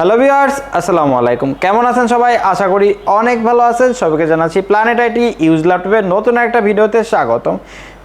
Hello viewers, আসসালামু আলাইকুম। কেমন আছেন সবাই? আশা করি অনেক ভালো আছেন। সবাইকে জানাচ্ছি প্ল্যানেট আইটি ইউজ ল্যাপটপের নতুন একটা ভিডিওতে স্বাগতম।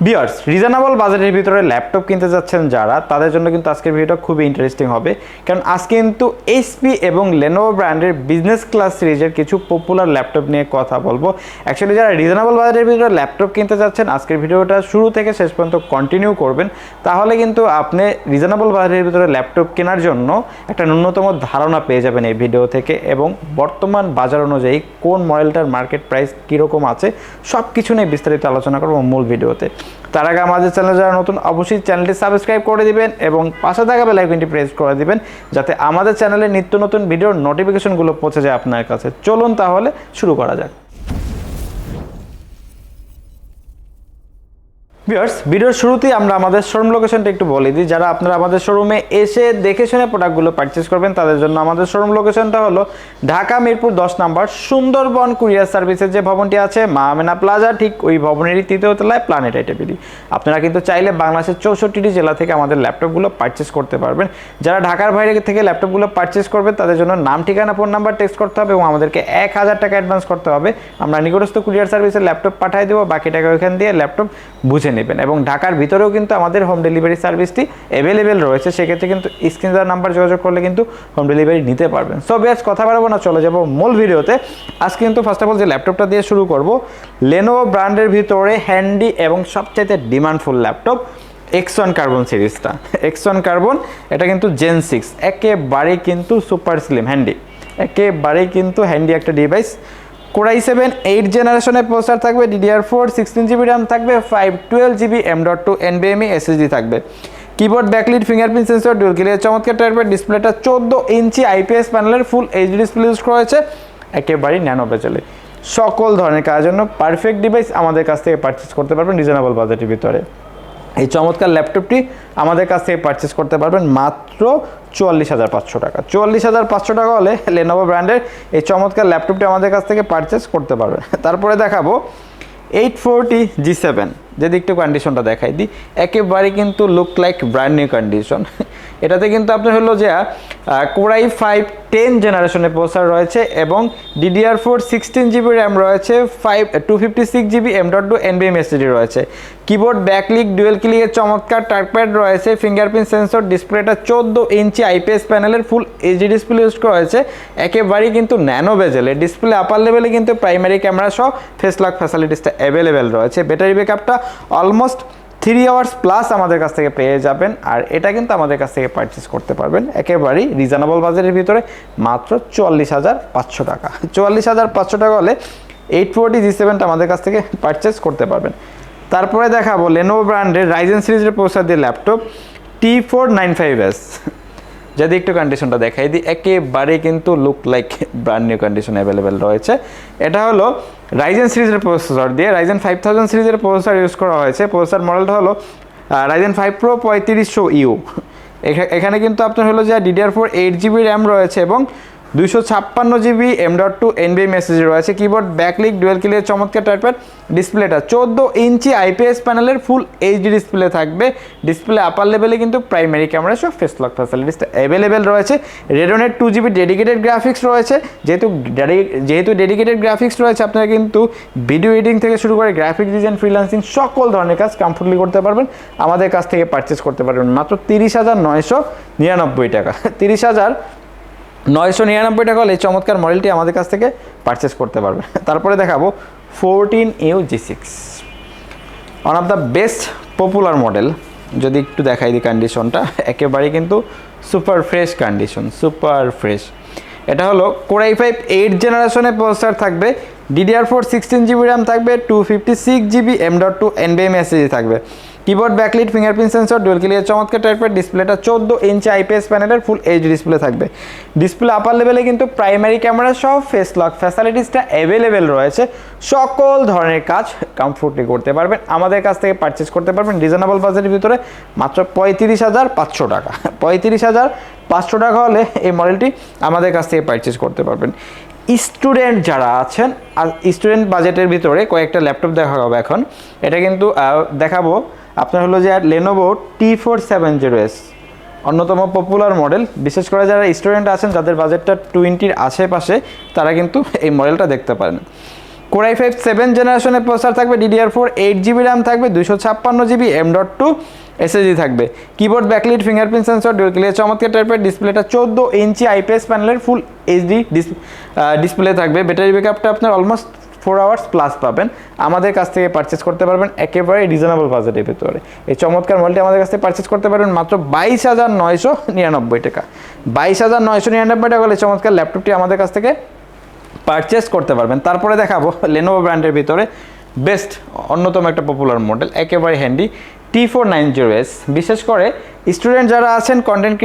ভিউয়ার্স রিজনেবল বাজেটের ভিতরে ল্যাপটপ কিনতে যাচ্ছেন যারা, তাদের জন্য কিন্তু আজকের ভিডিওটা খুবই ইন্টারেস্টিং হবে। কারণ আজকে কিন্তু এইচপি এবং লেনোভো ব্র্যান্ডের বিজনেস ক্লাস সিরিজের কিছু পপুলার ল্যাপটপ নিয়ে কথা বলব। অ্যাকচুয়ালি যারা রিজনেবল বাজেটের ভিতরে ল্যাপটপ কিনতে যাচ্ছেন, আজকের ভিডিওটা শুরু থেকে শেষ পর্যন্ত কন্টিনিউ করবেন। তাহলে কিন্তু আপনি রিজনেবল বাজেটের ভিতরে ল্যাপটপ কেনার জন্য একটা ন্যূনতম ধারণা পেয়ে যাবেন এই ভিডিও থেকে এবং বর্তমান বাজার অনুযায়ী কোন মডেলটার মার্কেট প্রাইস কীরকম আছে সব কিছু নিয়ে বিস্তারিত আলোচনা করব মূল ভিডিওতে তার আগে আমাদের চ্যানেল যারা নতুন, অবশ্যই চ্যানেলটি সাবস্ক্রাইব করে দিবেন এবং পাশে থাকা বেল আইকনটি প্রেস করে দিবেন, যাতে আমাদের চ্যানেলে নিত্য নতুন ভিডিওর নোটিফিকেশনগুলো পৌঁছে যায় আপনার কাছে। চলুন তাহলে শুরু করা যাক। ভিউয়ার্স, ভিডিওর শুরুতেই আমরা আমাদের শোরুম লোকেশনটা একটু বলে দিই। যারা আপনারা আমাদের শোরুমে এসে দেখে শুনে প্রোডাক্টগুলো পারচেস করবেন, তাদের জন্য আমাদের শোরুম লোকেশনটা হলো ঢাকা মিরপুর দশ নাম্বার সুন্দরবন কুরিয়ার সার্ভিসের যে ভবনটি আছে মাহমেনা প্লাজা, ঠিক ওই ভবনেরই তৃতীয় তলায় প্ল্যানেট আইটেবিডি আপনারা কিন্তু চাইলে বাংলাদেশের চৌষট্টিটি জেলা থেকে আমাদের ল্যাপটপগুলো পারচেস করতে পারবেন। যারা ঢাকার বাইরে থেকে ল্যাপটপগুলো পারচেস করবে, তাদের জন্য নাম, ঠিকানা ফোন নাম্বার টেক্সট করতে হবে এবং আমাদেরকে এক হাজার টাকা অ্যাডভান্স করতে হবে। আমরা নিকটস্থ কুরিয়ার সার্ভিসের ল্যাপটপ পাঠিয়ে দেবো, বাকি টাকা ওইখান দিয়ে ল্যাপটপ বুঝে নেবেন। এবং ঢাকার ভিতরেও কিন্তু আমাদের হোম ডেলিভারি সার্ভিসটি অ্যাভেলেবেল রয়েছে। সেক্ষেত্রে কিন্তু স্ক্রিন দেওয়ার নাম্বার যোগাযোগ করলে কিন্তু হোম ডেলিভারি নিতে পারবেন। সো বেশ কথা বাড়াবো না, চলে যাব মূল ভিডিওতে। আজকে কিন্তু ফার্স্ট অফ অল যে ল্যাপটপটা দিয়ে শুরু করব লেনোভো ব্র্যান্ডের ভিতরে হ্যান্ডি এবং সবচাইতে demandful laptop X one carbon সিরিজটা এক্স ওয়ান কার্বন এটা কিন্তু জেন সিক্স একেবারেই কিন্তু সুপার স্লিম হ্যান্ডি একেবারেই কিন্তু হ্যান্ডি একটা device core i seven eight জেনারেশনের প্রসেসর থাকবে DDR four sixteen GB RAM থাকবে five twelve GB M dot two এনবিএমই SSD থাকবে। Keyboard backlit fingerprint sensor dual clear চমৎকার টাইপের ডিসপ্লেটা চোদ্দ ইঞ্চি আইপিএস প্যানেলের ফুল এইচডি ডিসপ্লে ইউজ করা হয়েছে, একেবারেই ন্যানো বেচেলে সকল ধরনের কাজের জন্য পারফেক্ট ডিভাইস আমাদের কাছ থেকে পারচেস করতে পারবেন রিজনেবল বাজেটের ভিতরে। এই চমৎকার ল্যাপটপটি আমাদের কাছ থেকে পারচেস করতে পারবেন মাত্র চুয়াল্লিশ হাজার পাঁচশো টাকা। চুয়াল্লিশ হাজার পাঁচশো টাকা হলে লেনোভো ব্র্যান্ডের এই চমৎকার ল্যাপটপটি আমাদের কাছ থেকে পারচেস করতে পারবেন। তারপরে দেখাবো এইট ফোরটি জি সেভেন যদি একটু কন্ডিশনটা দেখাই দিই, একেবারে কিন্তু look like brand new condition এটাতে কিন্তু আপনার হলো যে কোরাই ফাইভ টেন জেনারেশনের প্রসেসর রয়েছে এবং DDR four sixteen GB RAM রয়েছে five two fifty six GB M dot two এনবিএম SD রয়েছে। কিবোর্ড ব্যাকলিক ডুয়েল ক্লিকের চমৎকার টার্কপ্যাড রয়েছে ফিঙ্গারপ্রিন্ট সেন্সর ডিসপ্লেটা চোদ্দ ইঞ্চি আইপিএস প্যানেলের ফুল এইচডি ডিসপ্লে ইউজ করা হয়েছে একেবারেই কিন্তু ন্যানো বেজেলে ডিসপ্লে আপার লেভেলে কিন্তু প্রাইমারি ক্যামেরা সহ ফেস লক ফ্যাসিলিটিসটা অ্যাভেলেবেল রয়েছে। ব্যাটারি ব্যাকআপটা অলমোস্ট থ্রি আওয়ার্স প্লাস আমাদের কাছ থেকে পেয়ে যাবেন। আর এটা কিন্তু আমাদের কাছ থেকে পারচেস করতে পারবেন। একেবারেই রিজনেবল বাজারের ভিতরে মাত্র চুয়াল্লিশ হাজার পাঁচশো টাকা। চুয়াল্লিশ হাজার পাঁচশো টাকা হলে এইট ফোরটি জি সেভেনটা আমাদের কাছ থেকে পারচেস করতে পারবেন। তারপরে দেখাবো লেনোভো ব্র্যান্ডের রাইজেন সিরিজের প্রসার দিয়ে laptop T four nine five S যদি একটু কন্ডিশনটা দেখাই দিই একেবারে কিন্তু look like brand new condition available রয়েছে। এটা হলো রাইজেন সিরিজের প্রসেসর দিয়ে রাইজেন ফাইভ থাউজেন্ড সিরিজের প্রসেসর ইউজ করা হয়েছে। প্রসেসর মডেলটা হলো রাইজেন ফাইভ প্রো পঁয়ত্রিশশো ইউ এখানে কিন্তু আপনার হলো যে DDR four eight GB RAM রয়েছে এবং দুইশো ছাপ্পান্ন জিবি এম ডট টু এনবি মেসেজ রয়েছে কিবোর্ড ব্যাকলিক ডুয়েল ক্লিয়ার চমৎকার টাইপের ডিসপ্লেটা চোদ্দ ইঞ্চি আইপিএস প্যানেলের ফুল এইচডি ডিসপ্লে থাকবে। ডিসপ্লে আপার লেভেলে কিন্তু প্রাইমারি ক্যামেরা সব ফেস লক ফ্যাসিলিটিসটা অ্যাভেলেবেল রয়েছে। রেডনের টু জিবি ডেডিকেটেড গ্রাফিক্স রয়েছে। যেহেতু যেহেতু ডেডিকেটেড গ্রাফিক্স রয়েছে, আপনারা কিন্তু ভিডিও এডিটিং থেকে শুরু করে গ্রাফিক ডিজাইন ফ্রিলান্সিং সকল ধরনের কাজ কমফোর্টলি করতে পারবেন। আমাদের কাছ থেকে পারচেস করতে পারবেন মাত্র তিরিশ হাজার নয়শো নিরানব্বই টাকা। তিরিশ হাজার নয়শো নিরানব্বই টাকা হলে এই চমৎকার মডেলটি আমাদের কাছ থেকে পারচেস করতে পারবে। তারপরে দেখাবো fourteen U G six one of the best popular model যদি একটু দেখাই দিই কন্ডিশনটা একেবারেই কিন্তু super fresh condition super fresh এটা হলো কোরাই ফাইভ এইট জেনারেশনের প্রসেসর থাকবে। DDR four sixteen GB RAM থাকবে two fifty six GB M dot two এনবিএম SSD থাকবে। Keyboard backlit fingerprint sensor dual clear চমৎকার টাইপের ডিসপ্লেটা চোদ্দ ইঞ্চি আইপিএস প্যানেলের ফুল এইচ ডিসপ্লে থাকবে। ডিসপ্লে আপার লেভেলে কিন্তু প্রাইমারি ক্যামেরা সহ ফেস লক ফ্যাসিলিটিসটা অ্যাভেলেবেল রয়েছে। সকল ধরনের কাজ কমফোর্টলি করতে পারবেন। আমাদের কাছ থেকে পারচেস করতে পারবেন রিজনেবল বাজেটের ভিতরে মাত্র পঁয়ত্রিশ হাজার পাঁচশো টাকা। পঁয়ত্রিশ হাজার পাঁচশো টাকা হলে এই মডেলটি আমাদের কাছ থেকে পারচেস করতে পারবেন। স্টুডেন্ট যারা আছেন, আর স্টুডেন্ট বাজেটের ভিতরে কয়েকটা ল্যাপটপ দেখা হবে এখন। এটা কিন্তু দেখাবো। আপনার হলো যে Lenovo T four seven zero S অন্যতম পপুলার মডেল বিশেষ করে যারা স্টুডেন্ট আছেন, যাদের বাজেটটা টোয়েন্টির আশেপাশে, তারা কিন্তু এই মডেলটা দেখতে পারেন। কোরাই ফাইভ সেভেন জেনারেশনের প্রসার থাকবে DDR four eight GB RAM থাকবে দুশো ছাপ্পান্ন GB M dot two SSD থাকবে। Keyboard backlit fingerprint sensor dual clear চমৎকার টাইপের ডিসপ্লেটা চোদ্দ ইঞ্চি আইপিএস প্যানেলের ফুল এইচডি ডিসপ্লে থাকবে। ব্যাটারি ব্যাকআপটা আপনার অলমোস্ট ফোর আওয়ার্স প্লাস পাবেন। আমাদের কাছ থেকে পারচেস করতে পারবেন একেবারে রিজনেবল বাজেটের ভিতরে। এই চমৎকার মডেলটি আমাদের কাছ থেকে পারচেস করতে পারবেন মাত্র বাইশ হাজার নয়শো নিরানব্বই টাকা। বাইশ হাজার নয়শো নিরানব্বই টাকা হলে চমৎকার ল্যাপটপটি আমাদের কাছ থেকে পারচেস করতে পারবেন। তারপরে দেখাবো লেনোভো ব্র্যান্ডের ভিতরে বেস্ট অন্যতম একটা পপুলার মডেল একেবারে handy T four nine zero S বিশেষ করে স্টুডেন্ট যারা আছেন কন্টেন্ট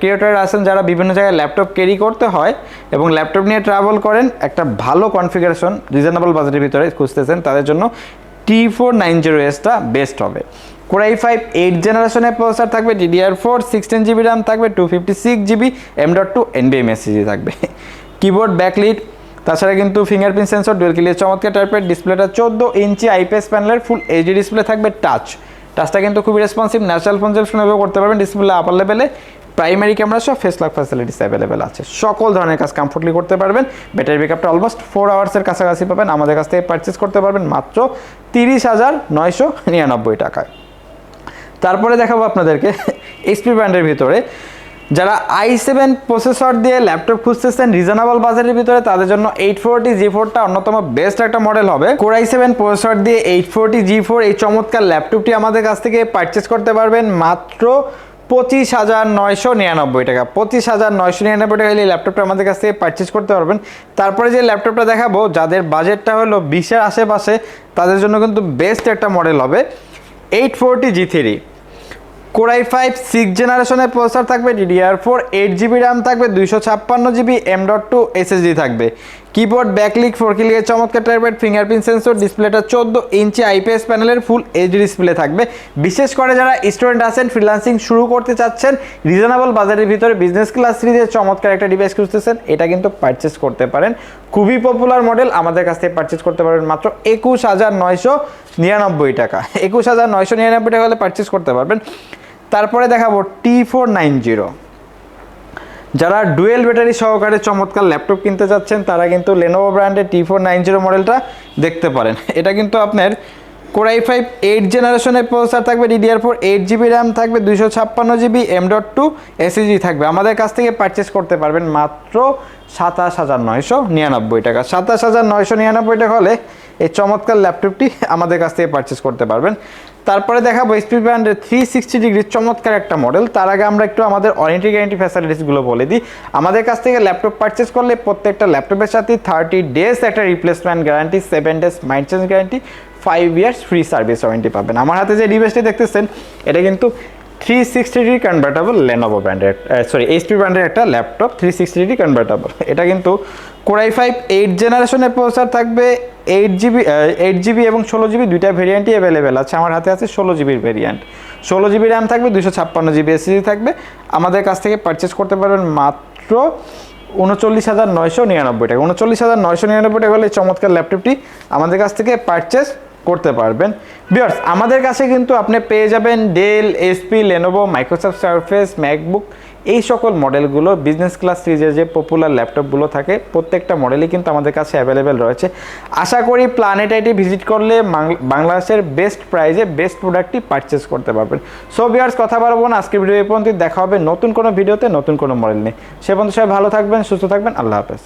ক্রিয়েটার আছেন, যারা বিভিন্ন জায়গায় ল্যাপটপ ক্যারি করতে হয় এবং ল্যাপটপ নিয়ে ট্রাভেল করেন, একটা ভালো কনফিগারেশন রিজনেবল বাজেটের ভিতরে খুঁজতেছেন, তাদের জন্য টি ফোর নাইন জিরো এসটা বেস্ট হবে। কোরাই ফাইভ এইট জেনারেশনের প্রসেসর থাকবে DDR four sixteen GB RAM থাকবে two fifty six GB M dot two এনবিএম SSD থাকবে। কিবোর্ড ব্যাকলিট তাছাড়া কিন্তু ফিঙ্গারপ্রিন্ট সেন্সর ডুয়েল ক্লিয়ার চমৎকার টাইপের ডিসপ্লেটা চোদ্দ ইঞ্চি আইপিএস প্যানেলের ফুল এইচডি ডিসপ্লে থাকবে টাচ টাচটা কিন্তু খুবই রেসপন্সিভ ন্যাচারাল কনজেপশনভাবে করতে পারবেন ডিসপ্লে আপার লেভেলে প্রাইমারি ক্যামেরা সহ ফেস লক ফ্যাসিলিটিস অ্যাভেলেবেল আছে। সকল ধরনের কাজ কমফোর্টলি করতে পারবেন ব্যাটারি ব্যাকআপটা অলমোস্ট ফোর আওয়ার্সের কাছাকাছি পাবেন, আমাদের কাছ থেকে পারচেস করতে পারবেন মাত্র তিরিশ হাজার নয়শো নিরানব্বই টাকায়। তারপরে দেখাবো আপনাদেরকে এক্সপি ব্র্যান্ডের ভিতরে। যারা আই সেভেন প্রসেসর দিয়ে ল্যাপটপ খুঁজতেছেন রিজনেবল বাজারের ভিতরে তাদের জন্য এইট ফোরটি জি ফোরটা অন্যতম বেস্ট একটা মডেল হবে। কোর আই সেভেন প্রসেসর দিয়ে এইট ফোরটি জি ফোর এই চমৎকার ল্যাপটপটি আমাদের কাছ থেকে পারচেস করতে পারবেন মাত্র পঁচিশ হাজার নয়শো নিরানব্বই টাকা। পঁচিশ হাজার নয়শো নিরানব্বই টাকা এই ল্যাপটপটা আমাদের কাছ থেকে পারচেস করতে পারবেন। তারপরে যে ল্যাপটপটা দেখাবো, যাদের বাজেটটা হলো বিশের আশেপাশে, তাদের জন্য কিন্তু বেস্ট একটা মডেল হবে eight forty G three core i five six জেনারেশনের প্রসেসর থাকবে DDR four eight GB RAM থাকবে, দুইশো ছাপ্পান্ন GB M dot two SSD থাকবে। কিবোর্ড ব্যাকলিক ফোর কিলিয়ে চমৎকার টাইপের ফিঙ্গারপ্রিন্ট সেন্সর ডিসপ্লেটা চোদ্দ ইঞ্চি আইপিএস প্যানেলের ফুল এইচডি ডিসপ্লে থাকবে। বিশেষ করে যারা স্টুডেন্ট আছেন ফ্রিলান্সিং শুরু করতে চাচ্ছেন রিজনেবল বাজারের ভিতরে বিজনেস ক্লাস সিরিজের চমৎকার একটা ডিভাইস খুঁজতেছেন, এটা কিন্তু পারচেস করতে পারেন। খুবই পপুলার মডেল আমাদের কাছ থেকে পারচেস করতে পারবেন মাত্র একুশ হাজার নয়শো নিরানব্বই টাকা। একুশ হাজার নয়শো নিরানব্বই টাকা হলে পারচেস করতে পারবেন। তারপরে দেখাবো টি ফোর নাইন জিরো যারা ডুয়েল ব্যাটারি সহকারে চমৎকার ল্যাপটপ কিনতে যাচ্ছেন, তারা কিন্তু লেনোভো ব্র্যান্ডের টি ফোর নাইন জিরো মডেলটা দেখতে পারেন। এটা কিন্তু আপনার কোরাই ফাইভ এইট জেনারেশনের প্রসেসর থাকবে DDR four eight GB RAM থাকবে, দুইশো ছাপ্পান্ন GB M dot two SSD থাকবে। আমাদের কাছ থেকে পারচেস করতে পারবেন মাত্র সাতাশ হাজার নয়শো নিরানব্বই টাকা। সাতাশ হাজার নয়শো নিরানব্বই টাকা হলে এই চমৎকার ল্যাপটপটি আমাদের কাছ থেকে পারচেস করতে পারবেন। তারপরে দেখাবো এসপি ব্র্যান্ডের থ্রি সিক্সটি ডিগ্রির চমৎকার একটা মডেল তার আগে আমরা একটু আমাদের ওয়ারেন্টি গ্যারেন্টি ফ্যাসিলিটিসগুলো বলে দিই। আমাদের কাছ থেকে ল্যাপটপ পারচেস করলে প্রত্যেকটা ল্যাপটপের সাথে থার্টি ডেজ একটা replacement guarantee seven days mind change guarantee five years free service warranty পাবেন। আমার হাতে যে ডিভাইসটি দেখতেছেন, এটা কিন্তু three sixty degree convertible Lenovo ব্র্যান্ডের সরি এইচপি ব্র্যান্ডের একটা laptop three sixty degree convertible এটা কিন্তু কোরাই ফাইভ এইট জেনারেশনের প্রসেসর থাকবে এইট জিবি এইট জিবি এবং ষোলো জিবি দুইটা ভেরিয়েন্টই অ্যাভেলেবেল আছে। আমার হাতে আছে ষোলো জিবির ভেরিয়েন্ট ষোলো জিবি র্যাম থাকবে দুশো ছাপ্পান্ন জিবি এসএসডি থাকবে। আমাদের কাছ থেকে পারচেস করতে পারবেন মাত্র উনচল্লিশ হাজার নয়শো নিরানব্বই টাকা। উনচল্লিশ হাজার নয়শো নিরানব্বই টাকা হলে চমৎকার ল্যাপটপটি আমাদের কাছ থেকে পারচেস করতে পারবেন। বিয়ার্স আমাদের কাছে কিন্তু আপনি পেয়ে যাবেন Dell HP Lenovo Microsoft Surface MacBook এই সকল মডেলগুলো বিজনেস ক্লাস সিরিজের যে পপুলার ল্যাপটপগুলো থাকে, প্রত্যেকটা মডেলই কিন্তু আমাদের কাছে অ্যাভেলেবেল রয়েছে। আশা করি প্ল্যানেট আইটি ভিজিট করলে বাংলাদেশের বেস্ট প্রাইজে বেস্ট প্রোডাক্টটি পারচেস করতে পারবেন। সো বিয়ার্স কথা বাড়বো না। আজকের ভিডিও পর্যন্ত দেখা হবে নতুন কোনো ভিডিওতে নতুন কোনো মডেল নিয়ে। সে পর্যন্ত সবাই ভালো থাকবেন, সুস্থ থাকবেন। আল্লাহ হাফেজ।